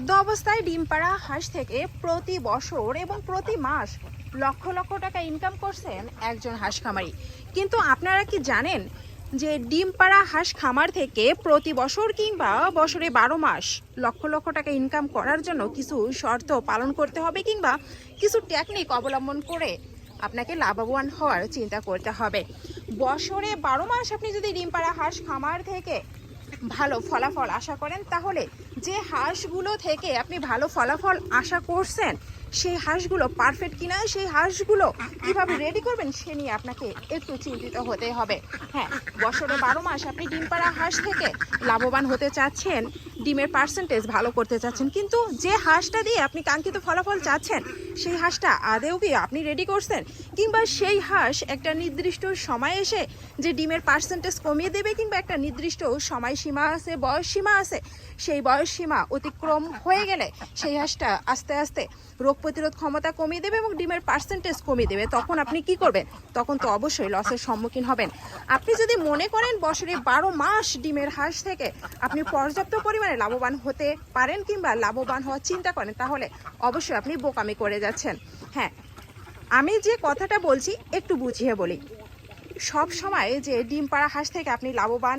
সদ্য অবস্থায় ডিম পাড়া হাঁস থেকে প্রতি বছর এবং প্রতি মাস লক্ষ লক্ষ টাকা ইনকাম করছেন একজন হাঁস খামারি। কিন্তু আপনারা কি জানেন যে ডিম পাড়া হাঁস খামার থেকে প্রতি বছর কিংবা বছরে বারো মাস লক্ষ লক্ষ টাকা ইনকাম করার জন্য কিছু শর্ত পালন করতে হবে কিংবা কিছু টেকনিক অবলম্বন করে আপনাকে লাভবান হওয়ার চিন্তা করতে হবে। বছরে বারো মাস আপনি যদি ডিম পাড়া হাঁস খামার থেকে ভালো ফলাফল আশা করেন তাহলে যে হাঁসগুলো থেকে আপনি ভালো ফলাফল আশা করছেন সেই হাঁসগুলো পারফেক্ট কিনা, সেই হাঁসগুলো কীভাবে রেডি করবেন, সে নিয়ে আপনাকে একটু চিন্তিত হতে হবে। হ্যাঁ বছরে বারো মাস আপনি ডিম পাড়া হাঁস থেকে লাভবান হতে চাচ্ছেন, ডিমের পার্সেন্টেজ ভালো করতে চাচ্ছেন, কিন্তু যে হাঁসটা দিয়ে আপনি কাঙ্ক্ষিত ফলাফল চাচ্ছেন, সেই হাঁসটা আদেও কি আপনি রেডি করছেন? কিংবা সেই হাঁস একটা নির্দিষ্ট সময় এসে যে ডিমের পার্সেন্টেজ কমিয়ে দেবে, কিংবা একটা নির্দিষ্ট সময়সীমা আছে বয়স সীমা আছে, সেই বয়স সীমা অতিক্রম হয়ে গেলে সেই হাঁসটা আস্তে আস্তে রোগ প্রতিরোধ ক্ষমতা কমিয়ে দেবে এবং ডিমের পার্সেন্টেজ কমিয়ে দেবে, তখন আপনি কি করবেন? তখন তো অবশ্যই লসের সম্মুখীন হবেন। আপনি যদি মনে করেন বছরে বারো মাস ডিমের হাঁস থেকে আপনি পর্যাপ্ত পরিমাণে লাভবান হতে পারেন কিংবা লাভবান হওয়ার চিন্তা করেন, তাহলে অবশ্যই আপনি বোকামি করে যাচ্ছেন। হ্যাঁ আমি যে কথাটা বলছি একটু বুঝিয়ে বলি। সব সময় যে ডিম পাড়া হাঁস থেকে আপনি লাভবান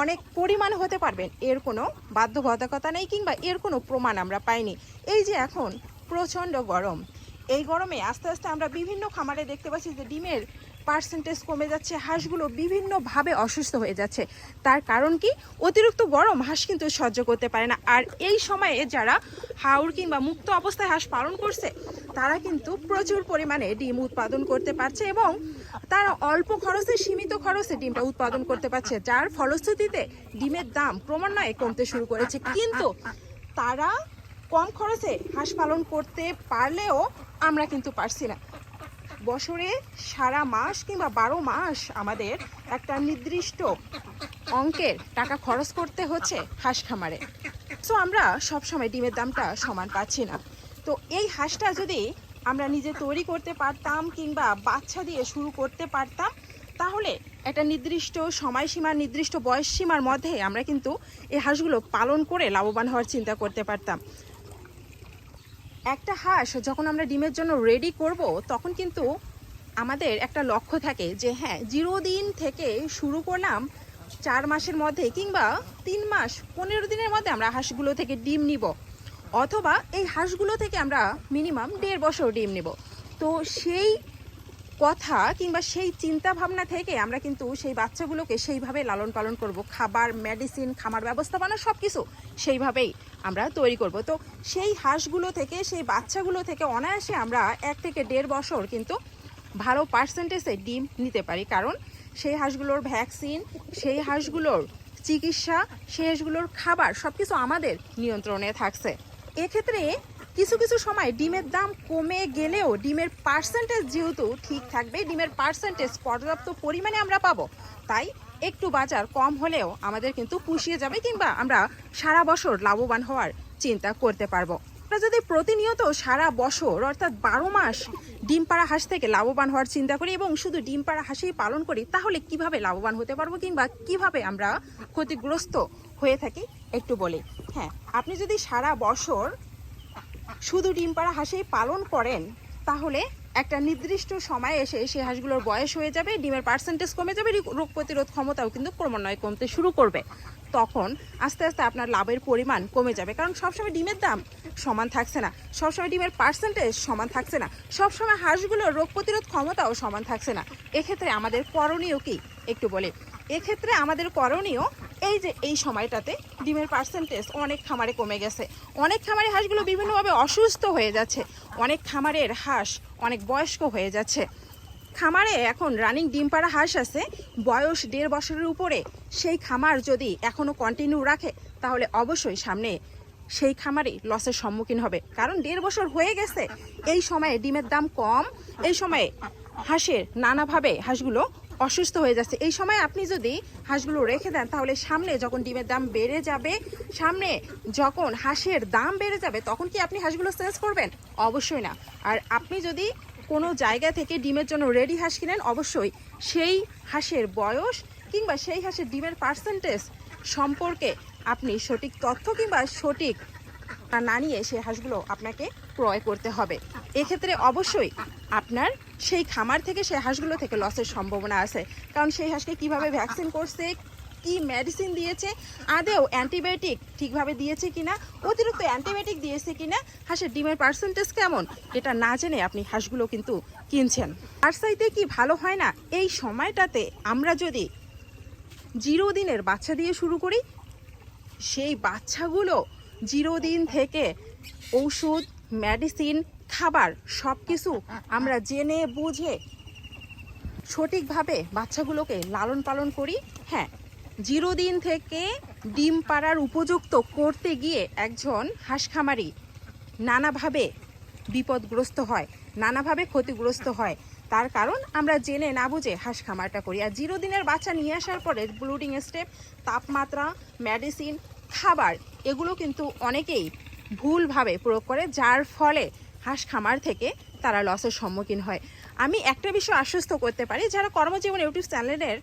অনেক পরিমাণ হতে পারবেন, এর কোনো বাধ্যবাধকতা নেই কিংবা এর কোনো প্রমাণ আমরা পাইনি। এই যে এখন প্রচণ্ড গরম। এই গরমে আস্তে আস্তে আমরা বিভিন্ন খামারে দেখতে পাচ্ছি যে ডিমের পার্সেন্টেজ কমে যাচ্ছে, হাঁসগুলো বিভিন্নভাবে অসুস্থ হয়ে যাচ্ছে। তার কারণ কি? অতিরিক্ত গরম হাঁস কিন্তু সহ্য করতে পারে না। আর এই সময়ে যারা হাউর কিংবা মুক্ত অবস্থায় হাঁস পালন করছে, তারা কিন্তু প্রচুর পরিমাণে ডিম উৎপাদন করতে পারছে এবং তারা অল্প খরচে, সীমিত খরচে ডিমটা উৎপাদন করতে পারছে, যার ফলশ্রুতিতে ডিমের দাম ক্রমান্বয়ে কমতে শুরু করেছে। কিন্তু তারা কম খরচে হাঁস পালন করতে পারলেও আমরা কিন্তু পারছি না। বছরে সারা মাস কিংবা বারো মাস আমাদের একটা নির্দিষ্ট অঙ্কের টাকা খরচ করতে হচ্ছে হাঁস খামারে। সো আমরা সবসময় ডিমের দামটা সমান পাচ্ছি না। তো এই হাঁসটা যদি আমরা নিজে তৈরি করতে পারতাম কিংবা বাচ্চা দিয়ে শুরু করতে পারতাম, তাহলে একটা নির্দিষ্ট সময়সীমা, নির্দিষ্ট বয়স সীমার মধ্যে আমরা কিন্তু এই হাঁসগুলো পালন করে লাভবান হওয়ার চিন্তা করতে পারতাম। একটা হাঁস যখন আমরা ডিমের জন্য রেডি করব, তখন কিন্তু আমাদের একটা লক্ষ্য থাকে যে হ্যাঁ জিরো দিন থেকে শুরু করলাম চার মাসের মধ্যে কিংবা তিন মাস, পনেরো দিনের মধ্যে আমরা হাঁসগুলো থেকে ডিম নিব। অথবা এই হাঁসগুলো থেকে আমরা মিনিমাম দেড় বছর ডিম নেব। তো সেই কথা কিংবা সেই চিন্তা ভাবনা থেকে আমরা কিন্তু সেই বাচ্চাগুলোকে সেইভাবে লালন পালন করব। খাবার মেডিসিন খামার ব্যবস্থাপনা সব কিছু সেইভাবেই আমরা তৈরি করব। তো সেই হাঁসগুলো থেকে, সেই বাচ্চাগুলো থেকে অনায়াসে আমরা এক থেকে দেড় বছর কিন্তু ভালো পার্সেন্টেজে ডিম নিতে পারি। কারণ সেই হাঁসগুলোর ভ্যাকসিন সেই হাঁসগুলোর চিকিৎসা, সেই হাঁসগুলোর খাবার সব কিছু আমাদের নিয়ন্ত্রণে থাকছে। এক্ষেত্রে কিছু কিছু সময় ডিমের দাম কমে গেলেও ডিমের পার্সেন্টেজ যেহেতু ঠিক থাকবে, ডিমের পার্সেন্টেজ পর্যাপ্ত পরিমাণে আমরা পাবো। তাই একটু বাজার কম হলেও আমাদের কিন্তু পুষিয়ে যাবে কিংবা আমরা সারা বছর লাভবান হওয়ার চিন্তা করতে পারব। আমরা যদি প্রতিনিয়ত সারা বছর, অর্থাৎ বারো মাস ডিম পাড়া হাঁস থেকে লাভবান হওয়ার চিন্তা করি এবং শুধু ডিম পাড়া হাঁসেই পালন করি, তাহলে কীভাবে লাভবান হতে পারব কিংবা কীভাবে আমরা ক্ষতিগ্রস্ত হয়ে থাকি একটু বলি। হ্যাঁ আপনি যদি সারা বছর শুধু ডিম পাড়া হাঁসেই পালন করেন, তাহলে একটা নির্দিষ্ট সময় এসে সেই হাঁসগুলোর বয়স হয়ে যাবে, ডিমের পার্সেন্টেজ কমে যাবে, রোগ প্রতিরোধ ক্ষমতাও কিন্তু ক্রমান্বয়ে কমতে শুরু করবে। তখন আস্তে আস্তে আপনার লাভের পরিমাণ কমে যাবে, কারণ সবসময় ডিমের দাম সমান থাকছে না। সবসময় ডিমের পার্সেন্টেজ সমান থাকছে না। সবসময় হাঁসগুলোর রোগ প্রতিরোধ ক্ষমতাও সমান থাকছে না। এক্ষেত্রে আমাদের করণীয় কি? একটু বলে। এক্ষেত্রে আমাদের করণীয় এই যে এই সময়টাতে ডিমের পার্সেন্টেজ অনেক খামারে কমে গেছে। অনেক খামারে হাঁসগুলো বিভিন্নভাবে অসুস্থ হয়ে যাচ্ছে। অনেক খামারের হাঁস অনেক বয়স্ক হয়ে যাচ্ছে। খামারে এখন রানিং ডিম পাড়া হাঁস আছে। বয়স দেড় বছরের উপরে সেই খামার যদি এখনও কন্টিনিউ রাখে, তাহলে অবশ্যই সামনে সেই খামারই লসের সম্মুখীন হবে। কারণ দেড় বছর হয়ে গেছে, এই সময়ে ডিমের দাম কম, এই সময়ে হাঁসের নানাভাবে হাঁসগুলো অসুস্থ হয়ে যাচ্ছে। এই সময় আপনি যদি হাঁসগুলো রেখে দেন, তাহলে সামনে যখন ডিমের দাম বেড়ে যাবে, সামনে যখন হাঁসের দাম বেড়ে যাবে, তখন কি আপনি হাঁসগুলো সেলস করবেন? অবশ্যই না। আর আপনি যদি কোনো জায়গা থেকে ডিমের জন্য রেডি হাঁস কিনেন, অবশ্যই সেই হাঁসের বয়স কিংবা সেই হাঁসের ডিমের পার্সেন্টেজ সম্পর্কে আপনি সঠিক তথ্য কিংবা সঠিক না নিয়ে সেই হাঁসগুলো আপনাকে ক্রয় করতে হবে। এক্ষেত্রে অবশ্যই আপনার সেই খামার থেকে সেই হাঁসগুলো থেকে লসের সম্ভাবনা আছে। কারণ সেই হাঁসকে কীভাবে ভ্যাকসিন করছে, কি মেডিসিন দিয়েছে, আদেও অ্যান্টিবায়োটিক ঠিকভাবে দিয়েছে কিনা, অতিরিক্ত অ্যান্টিবায়োটিক দিয়েছে কিনা, হাঁসের ডিমের পার্সেন্টেজ কেমন, এটা না জেনে আপনি হাঁসগুলো কিন্তু কিনছেন। আর সাইতে কি ভালো হয় না, এই সময়টাতে আমরা যদি জিরো দিনের বাচ্চা দিয়ে শুরু করি, সেই বাচ্চাগুলো জিরো দিন থেকে ঔষধ মেডিসিন খাবার সব কিছু আমরা জেনে, বুঝে, সঠিকভাবে বাচ্চাগুলোকে লালন পালন করি। হ্যাঁ জিরো দিন থেকে ডিম পাড়ার উপযুক্ত করতে গিয়ে একজন হাঁস খামারি নানাভাবে বিপদগ্রস্ত হয়, নানাভাবে ক্ষতিগ্রস্ত হয়। তার কারণ আমরা জেনে না বুঝে হাঁস খামারটা করি। আর জিরো দিনের বাচ্চা নিয়ে আসার পরে ব্লুডিং স্টেপ তাপমাত্রা মেডিসিন খাবার এগুলো কিন্তু অনেকেই ভুলভাবে প্রয়োগ করে, যার ফলে হাঁস খামার থেকে তারা লসের সম্মুখীন হয়। আমি একটা বিষয় আশ্বস্ত করতে পারি, যারা কর্মজীবন ইউটিউব চ্যানেলের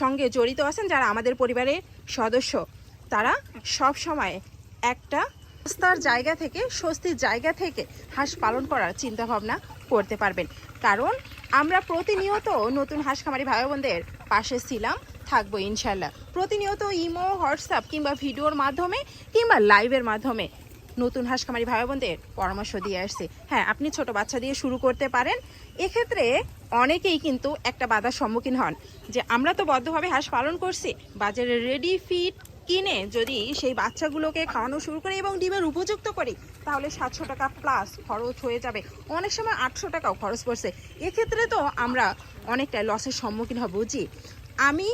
সঙ্গে জড়িত আছেন, যারা আমাদের পরিবারের সদস্য, তারা সব সময় একটা আস্থার জায়গা থেকে, স্বস্তির জায়গা থেকে হাঁস পালন করার চিন্তা ভাবনা করতে পারবেন। কারণ আমরা প্রতিনিয়ত নতুন হাঁস খামারি ভাই বোনদের পাশে ছিলাম, থাকব ইনশাল্লাহ প্রতিনিয়ত ইমো, হোয়াটসঅ্যাপ কিংবা ভিডিওর মাধ্যমে কিংবা লাইভের মাধ্যমে নতুন হাঁস খামারি ভাই বোনদের পরামর্শ দিয়ে আসছে। হ্যাঁ আপনি ছোট বাচ্চা দিয়ে শুরু করতে পারেন। এক্ষেত্রে অনেকেই কিন্তু একটা বাধার সম্মুখীন হন যে আমরা তো বদ্ধভাবে হাঁস পালন করছি, বাজারে রেডি ফিট কিনে যদি সেই বাচ্চাগুলোকে খাওয়ানো শুরু করি এবং ডিমের উপযুক্ত করি, তাহলে সাতশো টাকা প্লাস খরচ হয়ে যাবে। অনেক সময় আটশো টাকাও খরচ পড়ছে। এক্ষেত্রে তো আমরা অনেকটা লসের সম্মুখীন হব, জি। আমি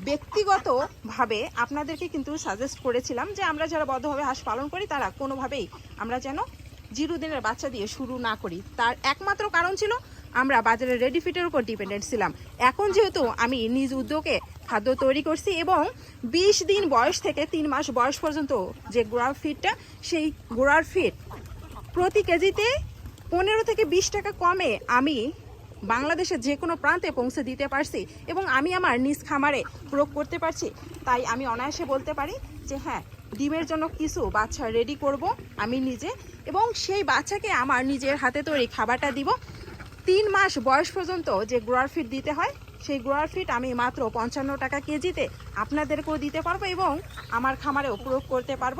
ব্যক্তিগতভাবে আপনাদেরকে কিন্তু সাজেস্ট করেছিলাম যে আমরা যারা বদ্ধভাবে হাঁস পালন করি, তারা কোনোভাবেই আমরা যেন জিরো দিনের বাচ্চা দিয়ে শুরু না করি। তার একমাত্র কারণ ছিল আমরা বাজারে রেডি ফিটের উপর ডিপেন্ডেন্ট ছিলাম। এখন যেহেতু আমি নিজ উদ্যোগে খাদ্য তৈরি করছি এবং বিশ দিন বয়স থেকে তিন মাস বয়স পর্যন্ত যে গোড়ার ফিটটা সেই গোড়ার ফিট প্রতি কেজিতে পনেরো থেকে বিশ টাকা কমে আমি বাংলাদেশের যে কোনো প্রান্তে পৌঁছে দিতে পারছি এবং আমি আমার নিজ খামারে প্রয়োগ করতে পারছি। তাই আমি অনায়াসে বলতে পারি যে হ্যাঁ ডিমের জন্য কিছু বাচ্চা রেডি করব আমি নিজে এবং সেই বাচ্চাকে আমার নিজের হাতে তৈরি খাবারটা দিব। তিন মাস বয়স পর্যন্ত যে গ্রোয়ার ফিট দিতে হয়, সেই গ্রোয়ার ফিট আমি মাত্র পঞ্চান্ন টাকা কেজিতে আপনাদেরকেও দিতে পারব এবং আমার খামারেও প্রয়োগ করতে পারব।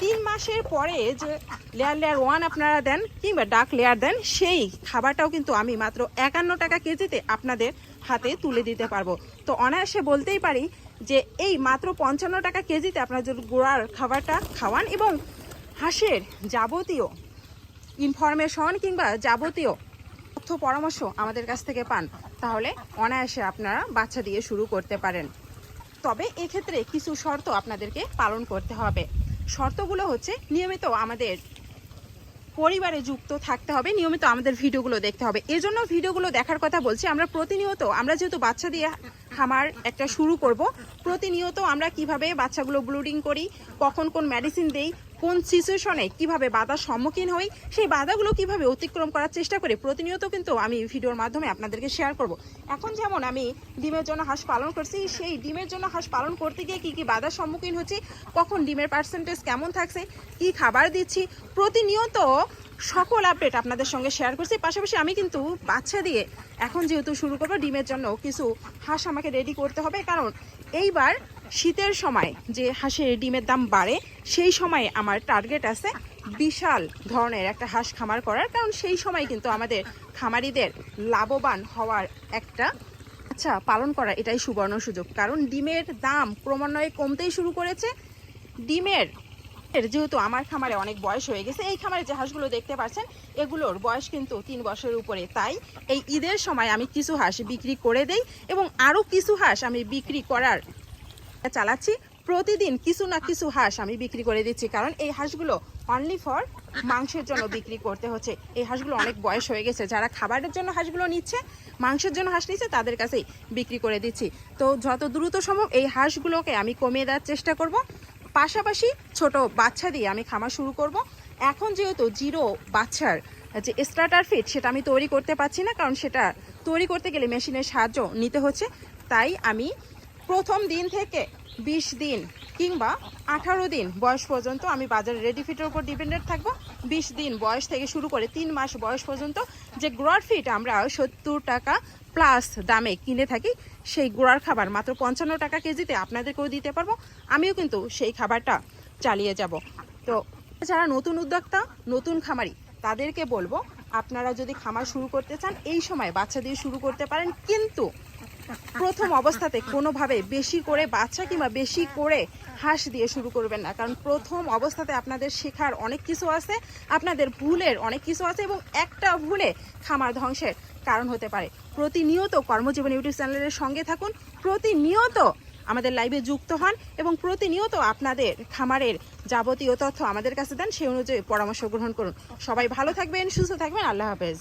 তিন মাসের পরে যে লেয়ার লেয়ার ওয়ান আপনারা দেন কিংবা ডাক লেয়ার দেন, সেই খাবারটাও কিন্তু আমি মাত্র একান্ন টাকা কেজিতে আপনাদের হাতে তুলে দিতে পারব। তো অনায়াসে বলতেই পারি যে এই মাত্র পঞ্চান্ন টাকা কেজিতে আপনারা যদি গোড়ার খাবারটা খাওয়ান এবং হাঁসের যাবতীয় ইনফরমেশন কিংবা যাবতীয় তথ্য পরামর্শ আমাদের কাছ থেকে পান, তাহলে অনায়াসে আপনারা বাচ্চা দিয়ে শুরু করতে পারেন। তবে এক্ষেত্রে কিছু শর্ত আপনাদেরকে পালন করতে হবে। শর্তগুলো হচ্ছে, নিয়মিত আমাদের পরিবারে যুক্ত থাকতে হবে, নিয়মিত আমাদের ভিডিওগুলো দেখতে হবে। এজন্য ভিডিওগুলো দেখার কথা বলছি, আমরা প্রতিনিয়ত, আমরা যেহেতু বাচ্চা দিয়ে খামার একটা শুরু করব, প্রতিনিয়ত আমরা কীভাবে বাচ্চাগুলো ব্লুডিং করি, কখন কোন মেডিসিন দেই কোন সিচুয়েশনে কীভাবে বাধার সম্মুখীন হই, সেই বাধাগুলো কীভাবে অতিক্রম করার চেষ্টা করি, প্রতিনিয়ত কিন্তু আমি ভিডিওর মাধ্যমে আপনাদেরকে শেয়ার করব। এখন যেমন আমি ডিমের জন্য হাঁস পালন করছি, সেই ডিমের জন্য হাঁস পালন করতে গিয়ে কী কী বাধার সম্মুখীন হচ্ছি, কখন ডিমের পার্সেন্টেজ কেমন থাকছে, কি খাবার দিচ্ছি, প্রতিনিয়ত সকল আপডেট আপনাদের সঙ্গে শেয়ার করছি। পাশাপাশি আমি কিন্তু বাচ্চা দিয়ে এখন যেহেতু শুরু করব, ডিমের জন্য কিছু হাঁস আমাকে রেডি করতে হবে। কারণ এইবার শীতের সময় যে হাঁসের ডিমের দাম বাড়ে, সেই সময় আমার টার্গেট আছে বিশাল ধরনের একটা হাঁস খামার করার। কারণ সেই সময় কিন্তু আমাদের খামারিদের লাভবান হওয়ার একটা আচ্ছা পালন করা এটাই সুবর্ণ সুযোগ। কারণ ডিমের দাম ক্রমান্বয়ে কমতেই শুরু করেছে। ডিমের যেহেতু আমার খামারে অনেক বয়স হয়ে গেছে, এই খামারে যে হাঁসগুলো দেখতে পাচ্ছেন, এগুলোর বয়স কিন্তু তিন বছরের উপরে। তাই এই ঈদের সময় আমি কিছু হাঁস বিক্রি করে দেই এবং আরও কিছু হাঁস আমি বিক্রি করার চালাচ্ছি। প্রতিদিন কিছু না কিছু হাঁস আমি বিক্রি করে দিচ্ছি, কারণ এই হাঁসগুলো অনলি ফর মাংসের জন্য বিক্রি করতে হচ্ছে। এই হাঁসগুলো অনেক বয়স হয়ে গেছে, যারা খাবারের জন্য হাঁসগুলো নিচ্ছে, মাংসের জন্য হাঁস নিচ্ছে, তাদের কাছেই বিক্রি করে দিচ্ছি। তো যত দ্রুত সম্ভব এই হাঁসগুলোকে আমি কমিয়ে দেওয়ার চেষ্টা করব। পাশাপাশি ছোট বাচ্চা দিয়ে আমি খামার শুরু করব। এখন যেহেতু জিরো বাচ্চার যে স্টার্টার ফিট সেটা আমি তৈরি করতে পারছি না, কারণ সেটা তৈরি করতে গেলে মেশিনের সাহায্য নিতে হচ্ছে। তাই আমি প্রথম দিন থেকে বিশ দিন কিংবা আঠারো দিন বয়স পর্যন্ত আমি বাজারে রেডি ফিটের উপর ডিপেন্ডেন্ট থাকব। বিশ দিন বয়স থেকে শুরু করে তিন মাস বয়স পর্যন্ত যে গ্রোয়ার ফিট আমরা সত্তর টাকা প্লাস দামে কিনে থাকি, সেই গুঁড়ার খাবার মাত্র পঞ্চান্ন টাকা কেজিতে আপনাদেরকেও দিতে পারব। আমিও কিন্তু সেই খাবারটা চালিয়ে যাব। তো যারা নতুন উদ্যোক্তা, নতুন খামারি, তাদেরকে বলব, আপনারা যদি খামার শুরু করতে চান, এই সময় বাচ্চা দিয়ে শুরু করতে পারেন। কিন্তু প্রথম অবস্থাতে কোনোভাবে বেশি করে বাচ্চা কিংবা বেশি করে হাঁস দিয়ে শুরু করবেন না। কারণ প্রথম অবস্থাতে আপনাদের শেখার অনেক কিছু আছে, আপনাদের ভুলের অনেক কিছু আছে এবং একটা ভুলে খামার ধ্বংসের কারণ হতে পারে। প্রতিনিয়ত কর্মজীবন ইউটিউব চ্যানেলের সঙ্গে থাকুন, প্রতিনিয়ত আমাদের লাইভে যুক্ত হন এবং প্রতিনিয়ত আপনাদের খামারের যাবতীয় তথ্য আমাদের কাছে দেন, সেই অনুযায়ী পরামর্শ গ্রহণ করুন। সবাই ভালো থাকবেন, সুস্থ থাকবেন, আল্লাহ হাফেজ।